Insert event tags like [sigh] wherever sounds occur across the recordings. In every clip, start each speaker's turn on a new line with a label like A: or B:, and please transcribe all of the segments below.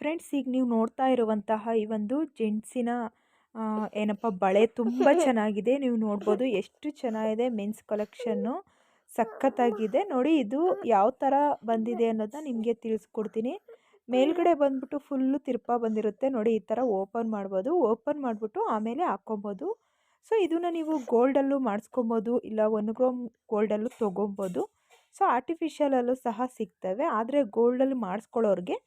A: Friends ಈಗ ನೀವು ನೋಡ್ತಾ ಇರುವಂತಹ ಈ ಒಂದು ಜೆಂಟ್ಸಿನ ಏನಪ್ಪ [laughs] ಬಳೆ ತುಂಬ ಚೆನ್ನಾಗಿದೆ. ನೀವು ನೋಡ್ಬೋದು ಎಷ್ಟು ಚೆನ್ನಾಗಿದೆ. ಮೆನ್ಸ್ ಕಲೆಕ್ಷನ್ನು ಸಖತ್ತಾಗಿದೆ. ನೋಡಿ ಇದು ಯಾವ ಥರ ಬಂದಿದೆ ಅನ್ನೋದನ್ನ ನಿಮಗೆ ತಿಳಿಸ್ಕೊಡ್ತೀನಿ. ಮೇಲ್ಗಡೆ ಬಂದ್ಬಿಟ್ಟು ಫುಲ್ಲು ತಿರ್ಪ ಬಂದಿರುತ್ತೆ. ನೋಡಿ ಈ ಥರ ಓಪನ್ ಮಾಡ್ಬೋದು. ಓಪನ್ ಮಾಡಿಬಿಟ್ಟು ಆಮೇಲೆ ಹಾಕ್ಕೊಬೋದು. ಸೊ ಇದನ್ನು ನೀವು ಗೋಲ್ಡಲ್ಲೂ ಮಾಡಿಸ್ಕೊಬೋದು ಇಲ್ಲ ಒನ್ ಗ್ರೋಮ್ ಗೋಲ್ಡಲ್ಲೂ ತೊಗೊಬೋದು. ಸೊ ಆರ್ಟಿಫಿಷಿಯಲಲ್ಲೂ ಸಹ ಸಿಗ್ತವೆ. ಆದರೆ ಗೋಲ್ಡಲ್ಲಿ ಮಾಡಿಸ್ಕೊಳ್ಳೋರಿಗೆ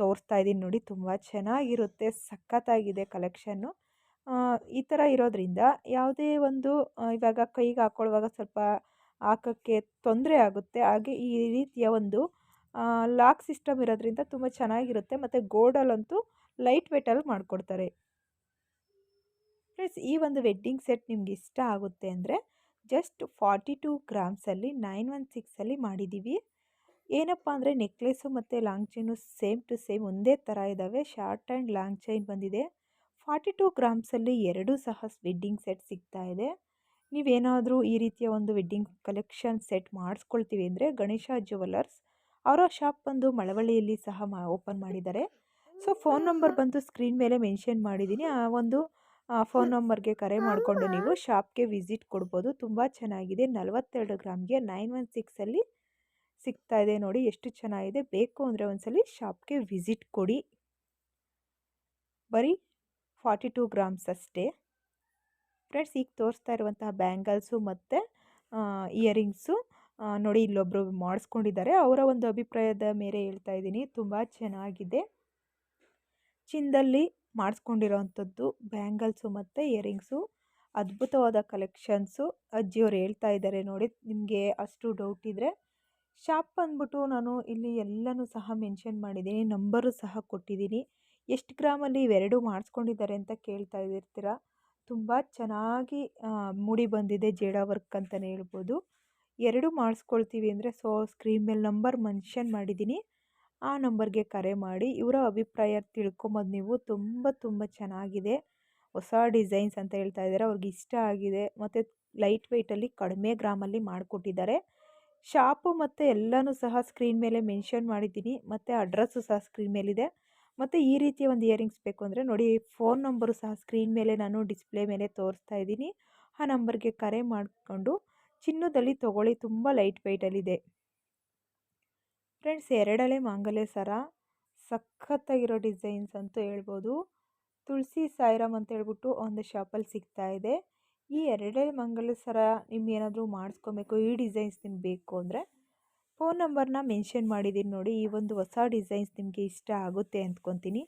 A: ತೋರಿಸ್ತಾ ಇದ್ದೀನಿ ನೋಡಿ, ತುಂಬ ಚೆನ್ನಾಗಿರುತ್ತೆ, ಸಖತ್ತಾಗಿದೆ ಕಲೆಕ್ಷನ್ನು. ಈ ಥರ ಇರೋದ್ರಿಂದ ಯಾವುದೇ ಒಂದು ಇವಾಗ ಕೈಗೆ ಹಾಕ್ಕೊಳ್ಳುವಾಗ ಸ್ವಲ್ಪ ಹಾಕೋಕ್ಕೆ ತೊಂದರೆ ಆಗುತ್ತೆ. ಹಾಗೆ ಈ ರೀತಿಯ ಒಂದು ಲಾಕ್ ಸಿಸ್ಟಮ್ ಇರೋದ್ರಿಂದ ತುಂಬ ಚೆನ್ನಾಗಿರುತ್ತೆ. ಮತ್ತು ಗೋಲ್ಡಲ್ಲಂತೂ ಲೈಟ್ ವೆಯ್ಟಲ್ಲಿ ಮಾಡಿಕೊಡ್ತಾರೆ. ಫ್ರೆಂಡ್ಸ್, ಈ ಒಂದು ವೆಡ್ಡಿಂಗ್ ಸೆಟ್ ನಿಮ್ಗೆ ಇಷ್ಟ ಆಗುತ್ತೆ ಅಂದರೆ, ಜಸ್ಟ್ ಫಾರ್ಟಿ ಟೂ ಗ್ರಾಮ್ಸಲ್ಲಿ, ನೈನ್ ಒನ್ ಸಿಕ್ಸಲ್ಲಿ ಮಾಡಿದ್ದೀವಿ. ಏನಪ್ಪ ಅಂದರೆ ನೆಕ್ಲೆಸ್ಸು ಮತ್ತು long chain same to same ಒಂದೇ ಥರ ಇದ್ದಾವೆ ಶಾರ್ಟ್ ಆ್ಯಂಡ್ ಲಾಂಗ್ ಚೈನ್ ಬಂದಿದೆ. ಫಾರ್ಟಿ ಟೂ ಗ್ರಾಮ್ಸಲ್ಲಿ ಎರಡೂ ಸಹ ವೆಡ್ಡಿಂಗ್ ಸೆಟ್ ಸಿಗ್ತಾ ಇದೆ. ನೀವೇನಾದರೂ ಈ ರೀತಿಯ ಒಂದು ವೆಡ್ಡಿಂಗ್ ಕಲೆಕ್ಷನ್ ಸೆಟ್ ಮಾಡಿಸ್ಕೊಳ್ತೀವಿ ಅಂದರೆ ಗಣೇಶ ಜುವೆಲ್ಲರ್ಸ್ ಅವರ ಶಾಪ್ ಬಂದು ಮಳವಳ್ಳಿಯಲ್ಲಿ ಸಹ ಮಾ, ಓಪನ್ ಮಾಡಿದ್ದಾರೆ. ಸೊ, ಫೋನ್ ನಂಬರ್ ಬಂದು ಸ್ಕ್ರೀನ್ ಮೇಲೆ ಮೆನ್ಷನ್ ಮಾಡಿದ್ದೀನಿ. ಆ ಒಂದು ಫೋನ್ ನಂಬರ್ಗೆ ಕರೆ ಮಾಡಿಕೊಂಡು ನೀವು ಶಾಪ್ಗೆ ವಿಸಿಟ್ ಕೊಡ್ಬೋದು. ತುಂಬ ಚೆನ್ನಾಗಿದೆ. ನಲವತ್ತೆರಡು ಗ್ರಾಮ್ಗೆ ನೈನ್ ಒನ್ ಸಿಕ್ಸಲ್ಲಿ ಸಿಗ್ತಾ ಇದೆ ನೋಡಿ ಎಷ್ಟು ಚೆನ್ನಾಗಿದೆ. ಬೇಕು ಅಂದರೆ ಒಂದ್ಸಲಿ ಶಾಪ್ಗೆ ವಿಸಿಟ್ ಕೊಡಿ. ಬರೀ ಫಾರ್ಟಿ ಟೂ ಗ್ರಾಮ್ಸ್ ಅಷ್ಟೇ. ಫ್ರೆಂಡ್ಸ್, ಈಗ ತೋರಿಸ್ತಾ ಇರುವಂತಹ ಬ್ಯಾಂಗಲ್ಸು ಮತ್ತು ಇಯರಿಂಗ್ಸು ನೋಡಿ ಇಲ್ಲೊಬ್ಬರು ಮಾಡಿಸ್ಕೊಂಡಿದ್ದಾರೆ. ಅವರ ಒಂದು ಅಭಿಪ್ರಾಯದ ಮೇಲೆ ಹೇಳ್ತಾ ಇದ್ದೀನಿ. ತುಂಬ ಚೆನ್ನಾಗಿದೆ. ಚಿನ್ನದಲ್ಲಿ ಮಾಡಿಸ್ಕೊಂಡಿರೋವಂಥದ್ದು ಬ್ಯಾಂಗಲ್ಸು ಮತ್ತು ಇಯರಿಂಗ್ಸು. ಅದ್ಭುತವಾದ ಕಲೆಕ್ಷನ್ಸು. ಅಜ್ಜಿಯವರು ಹೇಳ್ತಾ ಇದ್ದಾರೆ ನೋಡಿ, ನಿಮಗೆ ಅಷ್ಟು ಡೌಟ್ ಇದ್ದರೆ ಶಾಪ್ ಬಂದ್ಬಿಟ್ಟು ನಾನು ಇಲ್ಲಿ ಎಲ್ಲನೂ ಸಹ ಮೆನ್ಷನ್ ಮಾಡಿದ್ದೀನಿ ನಂಬರು ಸಹ ಕೊಟ್ಟಿದ್ದೀನಿ. ಎಷ್ಟು ಗ್ರಾಮಲ್ಲಿ ಇವೆರಡು ಮಾಡಿಸ್ಕೊಂಡಿದ್ದಾರೆ ಅಂತ ಕೇಳ್ತಾ ಇರ್ತೀರ? ತುಂಬ ಚೆನ್ನಾಗಿ ಮೂಡಿ ಬಂದಿದೆ ಜೇಡ ವರ್ಕ್ ಅಂತಲೇ ಹೇಳ್ಬೋದು. ಎರಡು ಮಾಡಿಸ್ಕೊಳ್ತೀವಿ ಅಂದರೆ ಸೊ, ಸ್ಕ್ರೀನ್ ಮೇಲೆ ನಂಬರ್ ಮೆನ್ಷನ್ ಮಾಡಿದ್ದೀನಿ. ಆ ನಂಬರ್ಗೆ ಕರೆ ಮಾಡಿ, ಇವರ ಅಭಿಪ್ರಾಯ ತಿಳ್ಕೊಂಬೋದು ನೀವು ತುಂಬ ತುಂಬ ಚೆನ್ನಾಗಿದೆ. ಹೊಸ ಡಿಸೈನ್ಸ್ ಅಂತ ಹೇಳ್ತಾ ಇದ್ದಾರೆ, ಅವ್ರಿಗೆ ಇಷ್ಟ ಆಗಿದೆ. ಮತ್ತು ಲೈಟ್ ವೆಯ್ಟಲ್ಲಿ ಕಡಿಮೆ ಗ್ರಾಮಲ್ಲಿ ಮಾಡಿಕೊಟ್ಟಿದ್ದಾರೆ. ಶಾಪು ಮತ್ತು ಎಲ್ಲನೂ ಸಹ ಸ್ಕ್ರೀನ್ ಮೇಲೆ ಮೆನ್ಷನ್ ಮಾಡಿದ್ದೀನಿ. ಮತ್ತು ಅಡ್ರೆಸ್ಸು ಸಹ ಸ್ಕ್ರೀನ್ ಮೇಲಿದೆ. ಮತ್ತು ಈ ರೀತಿಯ ಒಂದು ಇಯರಿಂಗ್ಸ್ ಬೇಕು ಅಂದರೆ ನೋಡಿ, ಫೋನ್ ನಂಬರು ಸಹ ಸ್ಕ್ರೀನ್ ಮೇಲೆ ನಾನು ಡಿಸ್ಪ್ಲೇ ಮೇಲೆ ತೋರಿಸ್ತಾ ಇದ್ದೀನಿ. ಆ ನಂಬರ್ಗೆ ಕರೆ ಮಾಡಿಕೊಂಡು ಚಿನ್ನದಲ್ಲಿ ತೊಗೊಳ್ಳಿ, ತುಂಬ ಲೈಟ್ ವೆಯ್ಟಲ್ಲಿದೆ ಫ್ರೆಂಡ್ಸ್ ಎರಡಲೇ ಮಾಂಗಲ್ಯ ಸರ, ಸಖತ್ತಾಗಿರೋ ಡಿಸೈನ್ಸ್ ಅಂತೂ ಹೇಳ್ಬೋದು. ತುಳಸಿ ಸಾಯಿರಾಮ್ ಅಂತ ಹೇಳ್ಬಿಟ್ಟು ಒಂದು ಶಾಪಲ್ಲಿ ಸಿಗ್ತಾ ಇದೆ. ಈ ಎರಡೇ ಮಂಗಲ ಸರ ನಿಮ್ಗೇನಾದರೂ ಮಾಡಿಸ್ಕೊಬೇಕು, ಈ ಡಿಸೈನ್ಸ್ ನಿಮ್ಗೆ ಬೇಕು ಅಂದರೆ ಫೋನ್ ನಂಬರ್ನ ಮೆನ್ಷನ್ ಮಾಡಿದ್ದೀನಿ ನೋಡಿ, ಈ ಒಂದು ಹೊಸ ಡಿಸೈನ್ಸ್ ನಿಮಗೆ ಇಷ್ಟ ಆಗುತ್ತೆ ಅಂದ್ಕೊತೀನಿ.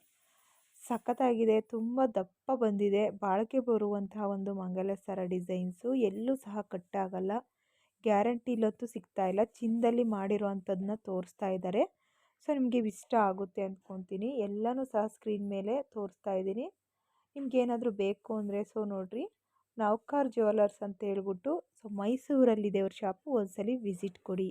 A: ಸಖತ್ತಾಗಿದೆ, ತುಂಬ ದಪ್ಪ ಬಂದಿದೆ, ಬಾಳಿಕೆ ಬರುವಂತಹ ಒಂದು ಮಂಗಲ ಸರ ಡಿಸೈನ್ಸು ಎಲ್ಲೂ ಸಹ ಕಟ್ಟಾಗಲ್ಲ ಗ್ಯಾರಂಟಿ ಇಲ್ಲಂತೂ ಸಿಗ್ತಾ ಇಲ್ಲ ಚಿನ್ನದಲ್ಲಿ ಮಾಡಿರೋವಂಥದ್ದನ್ನ ತೋರಿಸ್ತಾ ಇದ್ದಾರೆ. ಸೊ ನಿಮಗೆ ಇಷ್ಟ ಆಗುತ್ತೆ ಅಂದ್ಕೊತೀನಿ, ಎಲ್ಲನೂ ಸಹ ಸ್ಕ್ರೀನ್ ಮೇಲೆ ತೋರಿಸ್ತಾ ಇದ್ದೀನಿ. ನಿಮ್ಗೇನಾದರೂ ಬೇಕು ಅಂದರೆ ಸೊ ನೋಡಿರಿ. ನೌಕಾರ್ ಜ್ಯುವೆಲರ್ಸ್ ಅಂತ ಹೇಳ್ಬಿಟ್ಟು ಸೊ ಮೈಸೂರಲ್ಲಿದೆ ಅವ್ರ ಶಾಪು ಒಂದ್ಸಲಿ ವಿಸಿಟ್ ಕೊಡಿ.